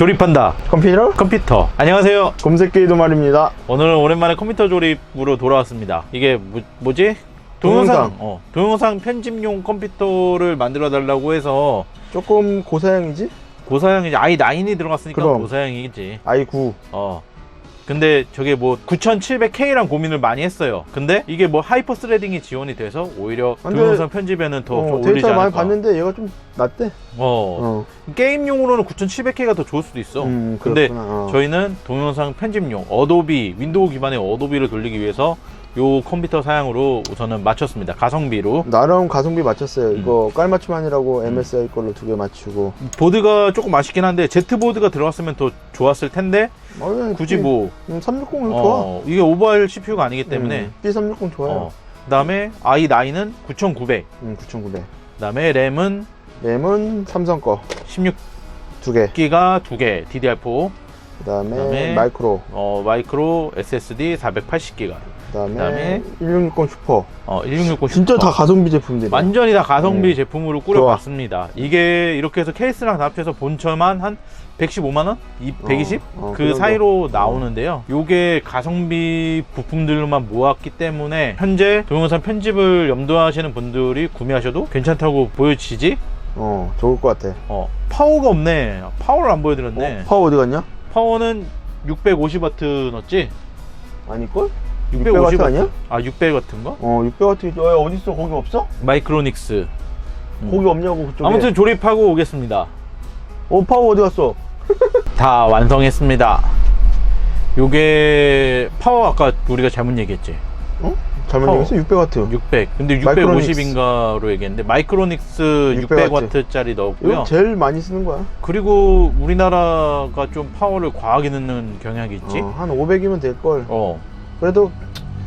조립한다 컴퓨터? 컴퓨터 안녕하세요 검색기도 말입니다. 오늘은 오랜만에 컴퓨터 조립으로 돌아왔습니다 이게 뭐, 뭐지? 동영상 동영상. 어, 동영상 편집용 컴퓨터를 만들어 달라고 해서 조금 고사양이지? 고사양이지 i9이 들어갔으니까 그럼. 고사양이겠지 i9. 어 근데 저게 뭐 9700K랑 고민을 많이 했어요 근데 이게 뭐 하이퍼 스레딩이 지원이 돼서 오히려 근데- 동영상 편집에는 더 어, 좀 올리지 데이터 많이 않을까 봤는데 얘가 좀 낫대. 어, 어. 게임용으로는 9700K가 더 좋을 수도 있어 음, 근데 그렇구나. 어. 저희는 동영상 편집용 어도비 윈도우 기반의 어도비를 돌리기 위해서 요 컴퓨터 사양으로 우선은 맞췄습니다 가성비로 나름 가성비 맞췄어요. 음. 이거 깔맞춤하느라고 MSI 걸로 두 개 맞추고. 보드가 조금 아쉽긴 한데 Z 보드가 들어갔으면 더 좋았을 텐데 어, 굳이 뭐360 좋아. 어, 이게 오버할 CPU가 아니기 때문에 음, B360 좋아요. 어, 그다음에 i9은 9900 음, 9900. 그다음에 램은 램은 삼성 거 16기가 두 개. 2개 DDR4 그다음에, 그다음에 마이크로. 어, 마이크로 SSD 480기가 그다음에, 그다음에 1660 슈퍼. 어, 1660 진짜 슈퍼. 다 가성비 제품들이. 완전히 다 가성비 음. 제품으로 꾸려봤습니다. 이게 이렇게 해서 케이스랑 다 합쳐서 본처만 한 115만 원, 이- 120? 어, 그그 정도. 사이로 나오는데요. 요게 가성비 부품들만 모았기 때문에 현재 동영상 편집을 염두하시는 분들이 구매하셔도 괜찮다고 보여지지? 어, 좋을 것 같아. 어, 파워가 없네. 파워를 안 보여드렸네. 어, 파워 어디 갔냐? 파워는 650W 넣었지? 아닐걸? 650W 600W 아니야? 아, 600W인가? 어, 600W 어, 어디 있어? 거기 없어? 마이크로닉스. 음. 거기 없냐고 그쪽에. 아무튼 조립하고 오겠습니다. 어, 파워 어디 갔어? 다 완성했습니다. 요게 파워 아까 우리가 잘못 얘기했지. 어? 잘못. 얘기했어? 600W. 600. 근데 마이크로닉스. 650인가로 얘기했는데 마이크로닉스 600W. 600W짜리 넣었고요. 이거 제일 많이 쓰는 거야. 그리고 우리나라가 좀 파워를 과하게 넣는 경향이 있지. 어, 한 500이면 될 걸. 어. 그래도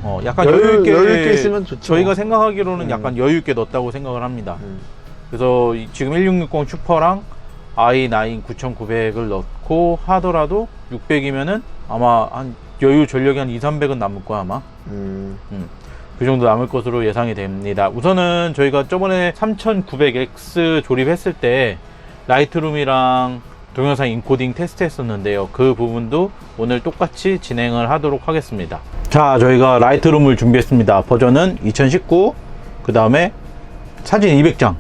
어, 약간 여유- 여유, 있게 여유 있게 있으면 좋지 저희가 뭐. 생각하기로는 음. 약간 여유 있게 넣었다고 생각을 합니다. 음. 그래서 이- 지금 1660 슈퍼랑 i9 9900을 넣고 하더라도 600이면은 아마 한 여유 전력이 한 2, 300은 남을 거야 아마. 음. 그 정도 남을 것으로 예상이 됩니다. 우선은 저희가 저번에 3900X 조립했을 때 라이트룸이랑 동영상 인코딩 테스트 했었는데요. 그 부분도 오늘 똑같이 진행을 하도록 하겠습니다. 자, 저희가 라이트룸을 준비했습니다. 버전은 2019, 그 다음에 사진 200장.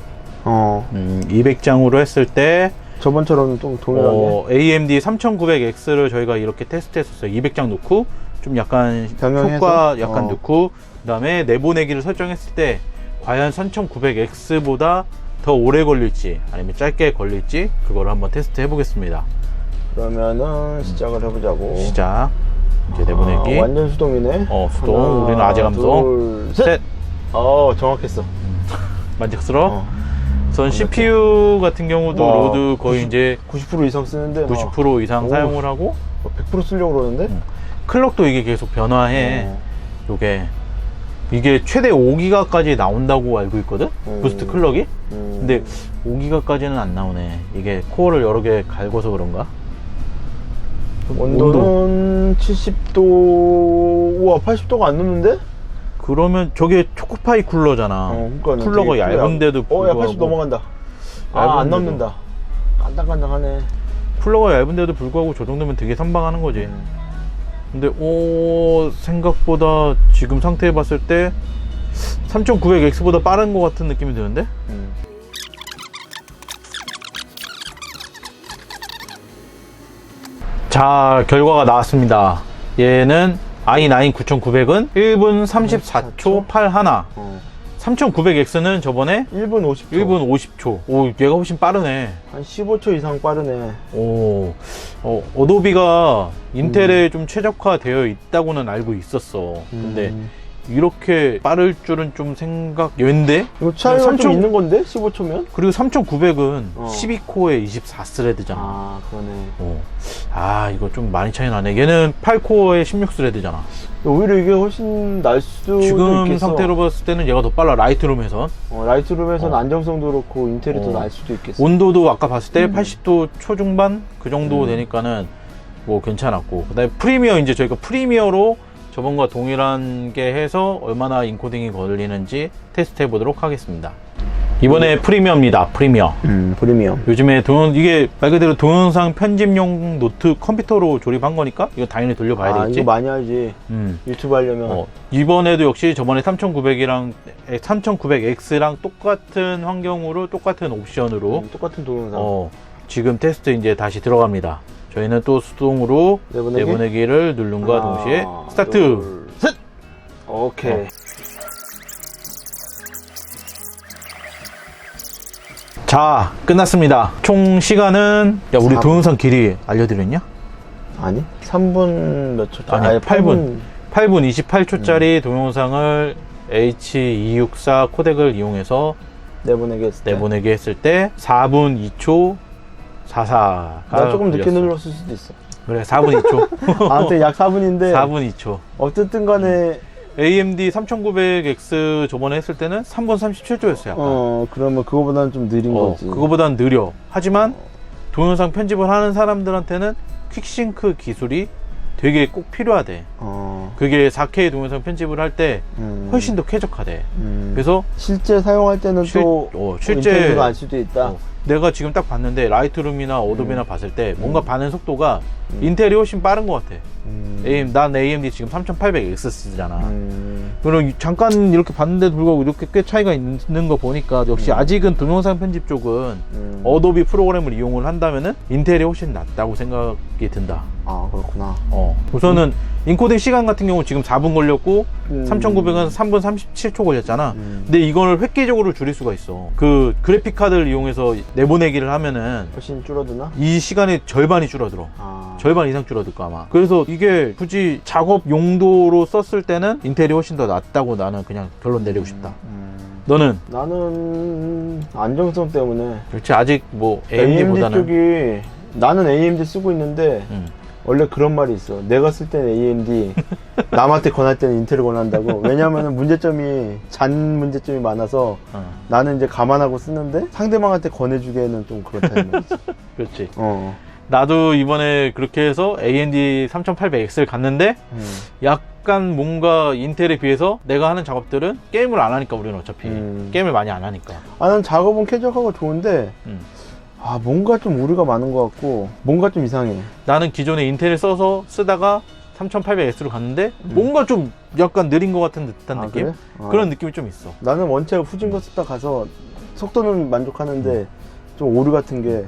어, 200장으로 했을 때 저번처럼 좀 동일하게. 어, AMD 3900X를 저희가 이렇게 테스트했었어요. 200장 넣고 좀 약간 변경해서? 효과 약간 어. 넣고 그다음에 내보내기를 설정했을 때 과연 3900X보다 더 오래 걸릴지 아니면 짧게 걸릴지 그거를 한번 테스트 해보겠습니다. 그러면은 시작을 해보자고. 시작. 이제 내보내기. 아, 완전 수동이네. 어, 수동. 하나, 우리는 아재 감성. 둘, 셋. 셋. 어, 정확했어. 만족스러워. 어. 우선 CPU 같은 경우도 와, 로드 거의 90 이제 90% 이상 쓰는데. 막90% 이상 오. 사용을 하고 100% 쓰려고 그러는데. 음. 클럭도 이게 계속 변화해. 어. 요게 이게 최대 5기가까지 나온다고 알고 있거든? 음. 부스트 클럭이? 음. 근데 5기가까지는 안 나오네. 이게 코어를 여러 개 갈궈서 그런가? 온도는 70도, 우와, 80도가 안 넘는데? 그러면 저게 초코파이 쿨러잖아. 어, 쿨러가 되게 얇은데도 어, 야, 불구하고 80 넘어간다. 아, 안 얇은데도. 넘는다. 깐당깐당하네. 쿨러가 얇은데도 불구하고 저 정도면 되게 선방하는 거지. 음. 근데 오 생각보다 지금 상태 봤을 때 3900X보다 빠른 것 같은 느낌이 드는데? 음. 자, 결과가 나왔습니다. 얘는 i9 9900은 1분 34초 81. 어. 3900X는 저번에 1분 50초. 1분 50초. 오, 얘가 훨씬 빠르네. 한 15초 이상 빠르네. 오, 어, 어도비가 인텔에 음. 좀 최적화되어 있다고는 알고 있었어. 근데 음. 이렇게 빠를 줄은 좀 생각, 왠데? 이거 차이가 좀 3초 있는 건데? 15초면? 그리고 3900은 어. 12코어에 24스레드잖아. 아, 그러네. 어. 아, 이거 좀 많이 차이 나네. 얘는 8코어에 16스레드잖아. 오히려 이게 훨씬 날 수도 지금 있겠어. 상태로 봤을 때는 얘가 더 빨라. 라이트룸에선. 어, 라이트룸에서는 어. 안정성도 그렇고 인텔이 어. 더날 수도 있겠어. 온도도 아까 봤을 때 음. 80도 초중반 그 정도 음. 되니까는 뭐 괜찮았고 그다음에 프리미어 이제 저희가 프리미어로 저번과 동일한 게 해서 얼마나 인코딩이 걸리는지 테스트 해보도록 하겠습니다. 이번에 프리미어입니다. 프리미어. 음, 프리미엄. 요즘에 동영 이게 말 그대로 동영상 편집용 노트 컴퓨터로 조립한 거니까 이거 당연히 돌려봐야 아, 되겠지. 이거 많이 알지. 음. 유튜브 하려면. 어, 이번에도 역시 저번에 3900이랑 3900X랑 똑같은 환경으로 똑같은 옵션으로 음, 똑같은 동영상. 어, 지금 테스트 이제 다시 들어갑니다. 저희는 또 수동으로 내보내기? 내보내기를 누른과 하나, 동시에 스타트. 둘, 셋. 오케이. 어. 자, 끝났습니다. 총 시간은 야, 우리 사- 동영상 길이 알려드렸냐? 아니? 3분 몇 초? 아니, 8분. 8분 28초짜리 동영상을 H264 코덱을 이용해서 내보내기 했을 때. 내보내기 했을 때 4분 2초 44가 나 조금 늦게. 눌렀을 수도 있어. 그래 4분 2초 아무튼 약 4분인데. 4분 2초 어쨌든 간에, AMD 3900X 저번에 했을 때는 3분 37초였어요 약간 어, 그러면 그거보다는 좀 느린 어, 거지. 그거보단 느려 하지만 동영상 편집을 하는 사람들한테는 퀵싱크 기술이 되게 꼭 필요하대 어, 그게 4K 동영상 편집을 할때 음. 훨씬 더 쾌적하대 음. 그래서 실제 사용할 때는 실- 또 어, 실제- 알 수도 있다. 어, 내가 지금 딱 봤는데 라이트룸이나 어도비나 봤을 때 뭔가 반응 속도가 음. 인텔이 훨씬 빠른 것 같아. 음. AM, 난 AMD 지금 3800X 쓰잖아. 음. 그럼 잠깐 이렇게 봤는데도 불구하고 이렇게 꽤 차이가 있는 거 보니까 역시 아직은 동영상 편집 쪽은 음. 어도비 프로그램을 이용을 한다면은 인텔이 훨씬 낫다고 생각이 든다. 아, 그렇구나. 어. 우선은 인코딩 시간 같은 경우 지금 4분 걸렸고 음. 3900은 3분 37초 걸렸잖아. 음. 근데 이거를 획기적으로 줄일 수가 있어. 그 그래픽 카드를 이용해서 내보내기를 하면은 훨씬 줄어드나? 이 시간이 절반이 줄어들어. 아. 절반 이상 줄어들 거 아마. 그래서 이게 굳이 작업 용도로 썼을 때는 인텔이 훨씬 더 낫다고 나는 그냥 결론 내리고 싶다. 음. 너는 나는 안정성 때문에 그렇지 아직 뭐 AMD AMD보다는 쪽이 나는 AMD 쓰고 있는데 음. 원래 그런 말이 있어. 내가 쓸 때는 AMD, 남한테 권할 때는 인텔을 권한다고. 왜냐하면 문제점이 잔 문제점이 많아서 어, 나는 이제 감안하고 쓰는데 상대방한테 권해주기에는 좀 그렇다는 말이지. 그렇지. 어. 나도 이번에 그렇게 해서 AMD 3800X를 갔는데 음. 약간 뭔가 인텔에 비해서 내가 하는 작업들은 게임을 안 하니까 우리는 어차피 음. 게임을 많이 안 하니까. 아, 난 작업은 쾌적하고 좋은데 음. 아 뭔가 좀 오류가 많은 것 같고 뭔가 좀 이상해. 나는 기존에 인텔을 써서 쓰다가 3800X로 갔는데 뭔가 좀 약간 느린 것 같은 듯한 음. 아, 느낌? 그래? 아. 그런 느낌이 좀 있어. 나는 원체 후진 거 쓰다 가서 속도는 만족하는데 좀 오류 같은 게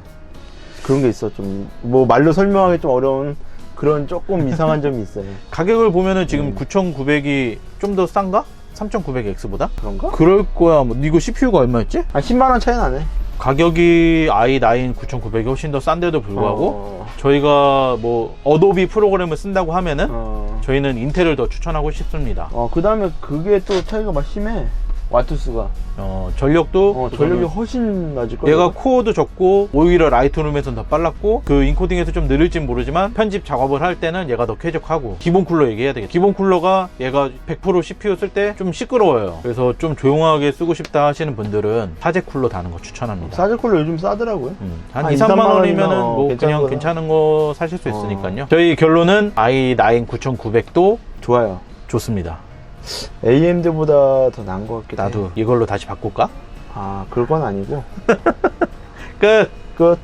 그런 게 있어 좀 뭐 말로 설명하기 좀 어려운 그런 조금 이상한 점이 있어요 가격을 보면은 지금 음. 9900이 좀 더 싼가? 3900X보다? 그런가? 그럴 거야. 뭐 이거 CPU가 얼마였지? 한 10만 원 차이 나네 가격이 i9 9900이 훨씬 더 싼데도 불구하고 어, 저희가 뭐 어도비 프로그램을 쓴다고 하면은 어, 저희는 인텔을 더 추천하고 싶습니다. 어, 그 다음에 그게 또 차이가 막 심해 와트수가. 어, 전력도 어, 전력이 훨씬 낮을 거야 얘가 코어도 적고 오히려 라이트룸에서는 더 빨랐고 그 인코딩에서 좀 느릴진 모르지만 편집 작업을 할 때는 얘가 더 쾌적하고 기본 쿨러 얘기해야 되겠다 기본 쿨러가 얘가 100% CPU 쓸 때 좀 시끄러워요. 그래서 좀 조용하게 쓰고 싶다 하시는 분들은 사제 쿨러 다는 거 추천합니다. 사제콜로 요즘 싸더라고요. 음, 한 한 2, 2, 3만 3만 원이면은 원이면 뭐 괜찮은 그냥 거다. 괜찮은 거 사실 수 어. 있으니까요. 저희 결론은 i9 9900도 좋아요. 좋습니다 AMD보다 더 나은 것 같기도 해 나도 이걸로 다시 바꿀까? 아 그건 아니고. 끝! 끝